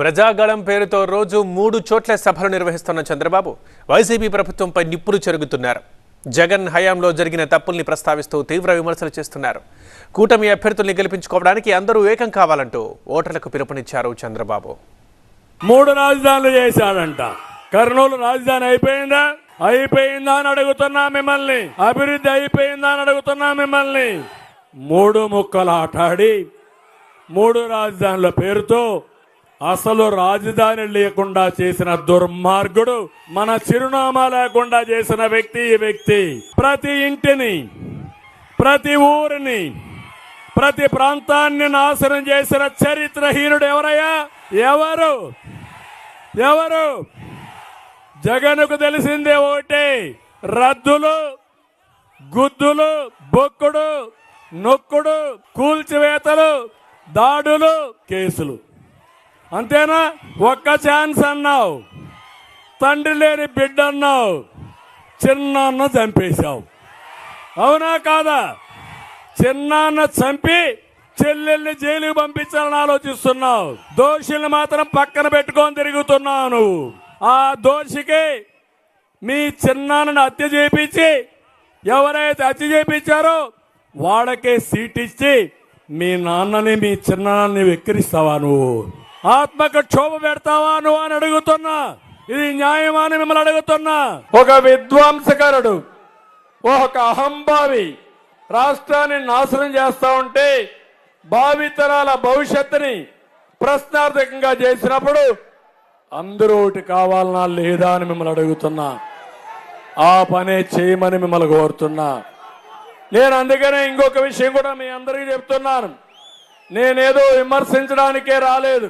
ప్రజాగళం పేరుతో రోజు మూడు చోట్ల సభలు నిర్వహిస్తున్న చంద్రబాబు వైసీపీ ప్రభుత్వంపై నిప్పులు చెరుగుతున్నారు. జగన్ హయాంలో జరిగిన తప్పుల్ని ప్రస్తావిస్తూ తీవ్ర విమర్శలు చేస్తున్నారు. కూటమి అభ్యర్థుల్ని గెలిపించుకోవడానికి అందరూ ఏకం కావాలంటూ ఓటర్లకు పిలుపునిచ్చారు చంద్రబాబు. మూడు రాజధానులు చేశాడంట. కర్నూలు రాజధాని అయిపోయిందా? అయిపోయిందా అని అడుగుతున్నా మిమ్మల్ని. అభివృద్ధి అయిపోయిందా అని అడుగుతున్నా మిమ్మల్ని. మూడు ముక్కలు ఆటాడి మూడు రాజధానుల పేరుతో అసలు రాజధాని లేకుండా చేసిన దుర్మార్గుడు మన చిరునామా లేకుండా చేసిన వ్యక్తి ఈ వ్యక్తి. ప్రతి ఇంటిని ప్రతి ఊరిని ప్రతి ప్రాంతాన్ని నాశనం చేసిన చరిత్రహీనుడు ఎవరయ్యా? ఎవరు? ఎవరు? జగన్కు తెలిసిందే ఒకటి రద్దులు గుద్దులు బొక్కుడు నొక్కుడు కూల్చివేతలు దాడులు కేసులు. అంతేనా? ఒక్క ఛాన్స్ అన్నావు. తండ్రి లేని బిడ్డ అన్నావు చిన్నాన్న చంపేశావు. అవునా కాదా? చిన్నాన్న చంపి చెల్లెల్ని జైలుకి పంపించాలని ఆలోచిస్తున్నావు. దోషుల్ని మాత్రం పక్కన పెట్టుకొని తిరుగుతున్నావు నువ్వు. ఆ దోషికి మీ చిన్నాన్నని హత్య చేపించి ఎవరైతే హత్య చేపించారో వాళ్ళకే సీట్ ఇచ్చి మీ నాన్నని మీ చిన్నాన్నని వెక్కిరిస్తావా నువ్వు? ఆత్మకు క్షోభ పెడతావా నువ్వు అని అడుగుతున్నా. ఇది న్యాయమా అని మిమ్మల్ని అడుగుతున్నా. ఒక విద్వాంసకరుడు ఒక అహంభావి రాష్ట్రాన్ని నాశనం చేస్తా ఉంటే భావితరాల భవిష్యత్తుని ప్రశ్నార్థకంగా చేసినప్పుడు అందరూ ఒకటి కావాలనా లేదా అని మిమ్మల్ని అడుగుతున్నా. ఆ పనే చేయమని మిమ్మల్ని కోరుతున్నా. నేను అందుకనే ఇంకొక విషయం కూడా మీ అందరికీ చెప్తున్నాను. నేనేదో విమర్శించడానికే రాలేదు.